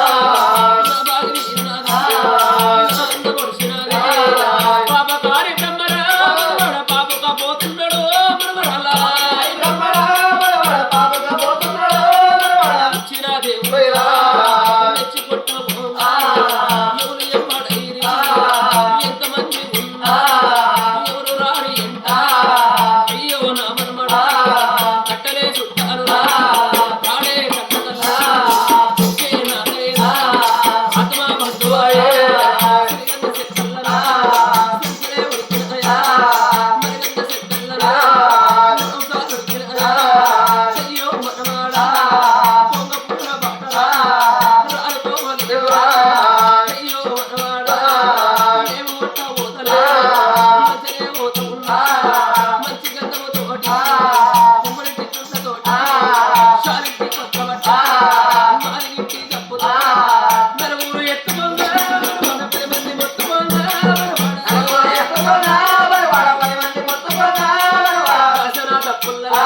Ah.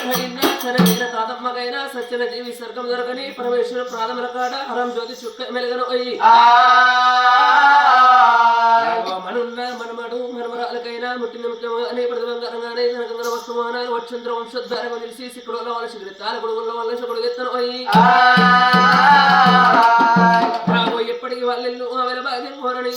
సరైన సరైన తాతమ్మకైనా సత్యన దేవి స్వర్గం దొరకని పరమేశ్వర ప్రాథమిక రకాడ హరం జ్యోతి చుక్క మెలగను అయ్యి మనున్న మనమడు మనమరాలకైనా ముట్టిన ముఖ్యము అనే ప్రతిబంగారంగానే జనకంద్ర వస్తుమాన వచ్చంద్ర వంశోద్ధారం నిలిచి సిక్కుడుల వాళ్ళ శిఖరి తాల కొడుగుల వాళ్ళ శకుడు ఎత్తను అయ్యి రాబోయే వాళ్ళెల్లు ఆమెల భాగ్యం కోరణి